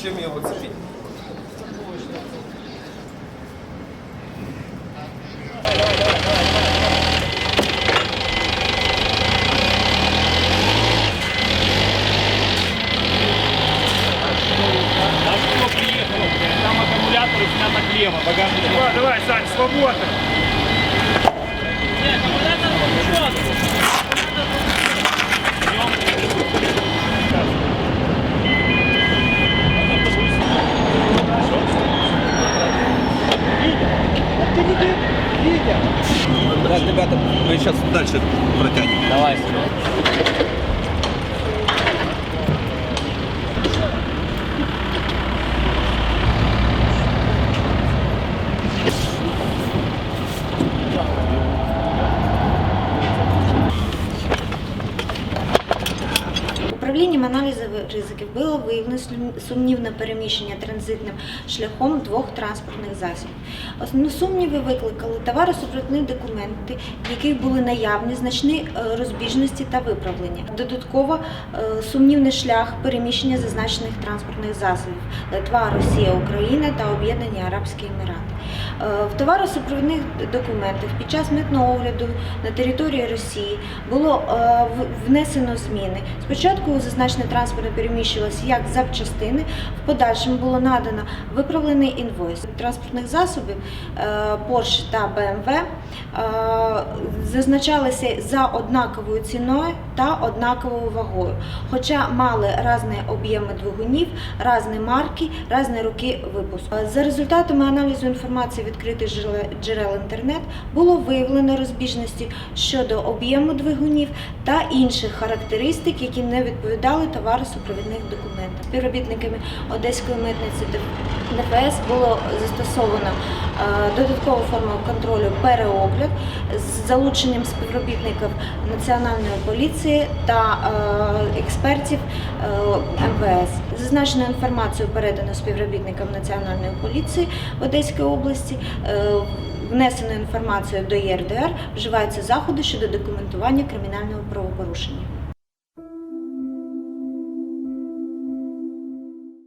чем ее выцепить. Там аккумуляторы снят лево, багажник. Давай, давай, Сань, свободно. далі протягнемо. Давай. Управлінням аналізу ризиків було виявлено сумнівне переміщення транзитним шляхом двох транспортних засобів. Основні сумніви викликали товаросупровідні документи, в яких були наявні значні е, розбіжності та виправлення. Додатково е, сумнівний шлях переміщення зазначених транспортних засобів Литва, Росія, Україна та Об'єднані Арабські Емірати. Е, В товаросупровідних документах під час митного огляду на території Росії було внесено зміни. Спочатку зазначене транспортне переміщувалося як запчастини, в подальшому було надано виправлений інвойс. Транспортних засобів е, Porsche та BMW е, зазначалися за однаковою ціною та однаковою вагою, хоча мали різні об'єми двигунів, різні марки, різні роки випуску. За результатами аналізу інформації відкритих джерел- інтернет було виявлено розбіжності щодо об'єму двигунів та інших характеристик, які не відповідали товаросупровідних документах. Співробітниками Одеської митниці ДФС було застосовано е, додаткову форму контролю переогляд з залученням співробітників Національної поліції та е, експертів е, МВС. Зазначену інформацію передано співробітникам Національної поліції в Одеській області. Е, Внесено інформацію до ЄРДР, вживаються заходи щодо документування кримінального правопорушення.